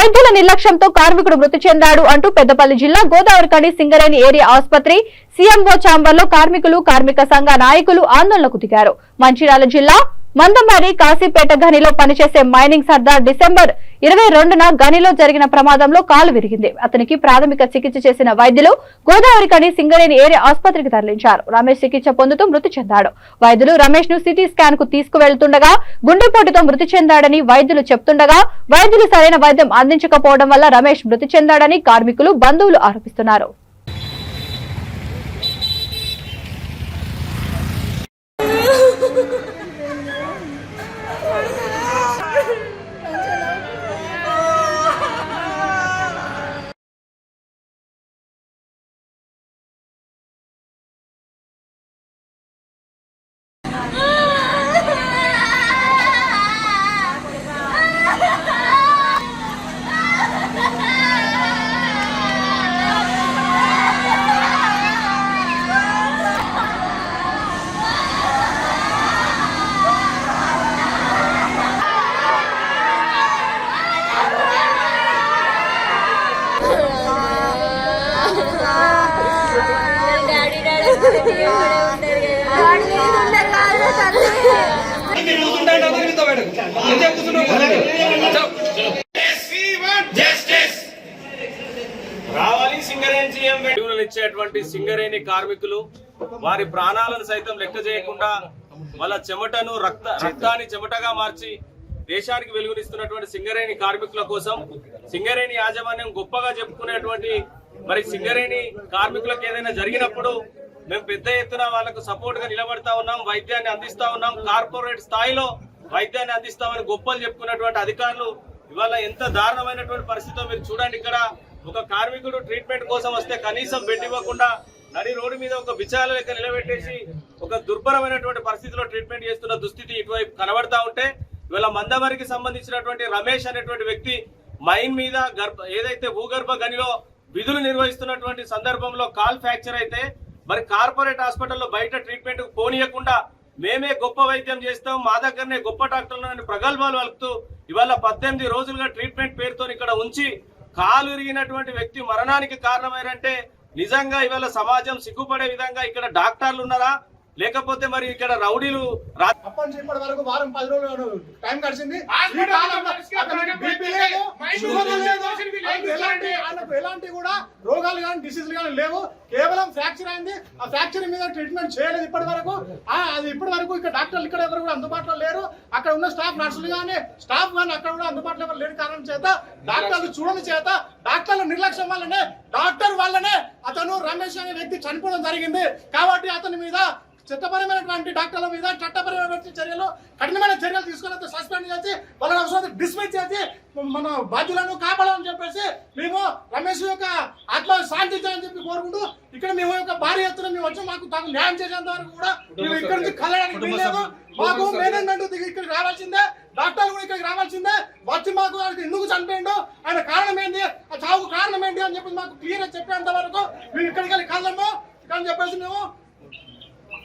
వైద్యుల నిర్లక్ష్యంతో కార్మికుడు మృతి చెందాడు అంటూ పెద్దపల్లి జిల్లా గోదావరికని సింగరేణి ఏరియా ఆసుపత్రి సీఎంఓ ఛాంబర్లో కార్మికులు కార్మిక సంఘ నాయకులు ఆందోళనకు దిగారు. మంచిర్యాల జిల్లా మందమారి కాశీపేట గనిలో పనిచేసే మైనింగ్ సర్దార్ డిసెంబర్ ఇరవై రెండున గనిలో జరిగిన ప్రమాదంలో కాలు విరిగింది. అతనికి ప్రాథమిక చికిత్స చేసిన వైద్యులు గోదావరికని సింగరేణి ఏరియా ఆసుపత్రికి తరలించారు. రమేష్ చికిత్స పొందుతూ మృతి చెందాడు. వైద్యులు రమేష్ను సిటీ స్కాన్కు తీసుకువెళ్తుండగా గుండెపోటుతో మృతి చెందాడని వైద్యులు చెప్తుండగా వైద్యులు సరైన వైద్యం అందించకపోవడం వల్ల రమేష్ మృతి చెందాడని కార్మికులు బంధువులు ఆరోపిస్తున్నారు. ఇచ్చేటువంటి సింగరేణి కార్మికులు వారి ప్రాణాలను సైతం లెక్క చేయకుండా వాళ్ళ చెమటను రక్త రక్తాన్ని చెమటగా మార్చి దేశానికి వెలుగునిస్తున్నటువంటి సింగరేణి కార్మికుల కోసం సింగరేణి యాజమాన్యం గొప్పగా చెప్పుకునేటువంటి మరి సింగరేణి కార్మికులకు ఏదైనా జరిగినప్పుడు మేము పెద్ద ఎత్తున వాళ్ళకు సపోర్ట్గా నిలబడతా ఉన్నాం వైద్యాన్ని అందిస్తా ఉన్నాం. కార్పొరేట్ స్థాయిలో వైద్యాన్ని అందిస్తామని గొప్పలు చెప్పుకున్నటువంటి అధికారులు ఇవాళ ఎంత దారుణమైనటువంటి పరిస్థితితో మీరు చూడండి ఇక్కడ. ఒక కార్మికుడు ట్రీట్మెంట్ కోసం వస్తే కనీసం బెడ్ ఇవ్వకుండా నడి రోడ్డు మీద ఒక బిచాల లెక్క నిలబెట్టేసి ఒక దుర్భరమైనటువంటి పరిస్థితిలో ట్రీట్మెంట్ చేస్తున్న దుస్థితి ఇటువైపు కనబడతా ఉంటే ఇవాళ మందమరికి సంబంధించినటువంటి రమేష్ అనేటువంటి వ్యక్తి మైన్ మీద గర్భ ఏదైతే భూగర్భ గనిలో విధులు నిర్వహిస్తున్నటువంటి సందర్భంలో కాల్ ఫ్రాక్చర్ అయితే మరి కార్పొరేట్ హాస్పిటల్లో బయట ట్రీట్మెంట్ పోనీయకుండా మేమే గొప్ప వైద్యం చేస్తాం మా దగ్గరనే గొప్ప డాక్టర్లు ప్రగల్భాలు వలుపుతూ ఇవాళ పద్దెనిమిది రోజులుగా ట్రీట్మెంట్ పేరుతో ఇక్కడ ఉంచి కాలు ఇరిగినటువంటి వ్యక్తి మరణానికి కారణమైనంటే నిజంగా ఇవాళ సమాజం సిగ్గుపడే విధంగా ఇక్కడ డాక్టర్లు ఉన్నారా? లేకపోతే మరి ఇక్కడ రౌడీలు వారం పది రోజులు టైం గడిచింది. ఆయనకు ఎలాంటి ఆయనకు ఎలాంటి కూడా రోగాలు కానీ డిసీజులు కానీ లేవు. కేవలం ఫ్రాక్చర్ అయింది. ఆ ఫ్రాక్చర్ మీద ట్రీట్మెంట్ చేయలేదు ఇప్పటి వరకు. అది ఇప్పటి వరకు ఇక్కడ డాక్టర్లు ఇక్కడ ఎవరు కూడా అందుబాటులో లేరు. అక్కడ ఉన్న స్టాఫ్ నర్సులు కానీ స్టాఫ్ కానీ అక్కడ కూడా అందుబాటులో ఎవరు లేని కారణం చేత డాక్టర్లు చూడని చేత డాక్టర్ల నిర్లక్ష్యం వల్లనే డాక్టర్ వల్లనే అతను రమేష్ అనే వ్యక్తి చనిపోవడం జరిగింది. కాబట్టి అతని మీద చట్టపరమైనటువంటి డాక్టర్ల మీద చట్టపరమైన చర్యలు కఠినమైన చర్యలు తీసుకుని సస్పెండ్ చేసి వాళ్ళని అవసరం డిస్మిస్ చేసి మన బాధ్యులను కాపాడాలని చెప్పేసి మేము రమేష్ యొక్క ఆత్మ శాంతించాలని చెప్పి కోరుకుంటూ ఇక్కడ మేము యొక్క భారీ ఎత్తున మేము వచ్చి మాకు తగు న్యాయం చేసేంత వరకు కూడా మేము ఇక్కడ నుంచి కలడానికి వీల్లేదు. మాకు మేనేజ్మెంట్ ఇక్కడికి రావాల్సిందే. డాక్టర్లు కూడా ఇక్కడికి రావాల్సిందే. వచ్చి మాకు ఎందుకు చనిపోయిండు? ఆయన కారణం ఏంటి? ఆ చావుకు కారణం ఏంటి అని చెప్పి మాకు క్లియర్ చెప్పేంత వరకు మేము ఇక్కడికి వెళ్ళి కదలము అని చెప్పేసి మేము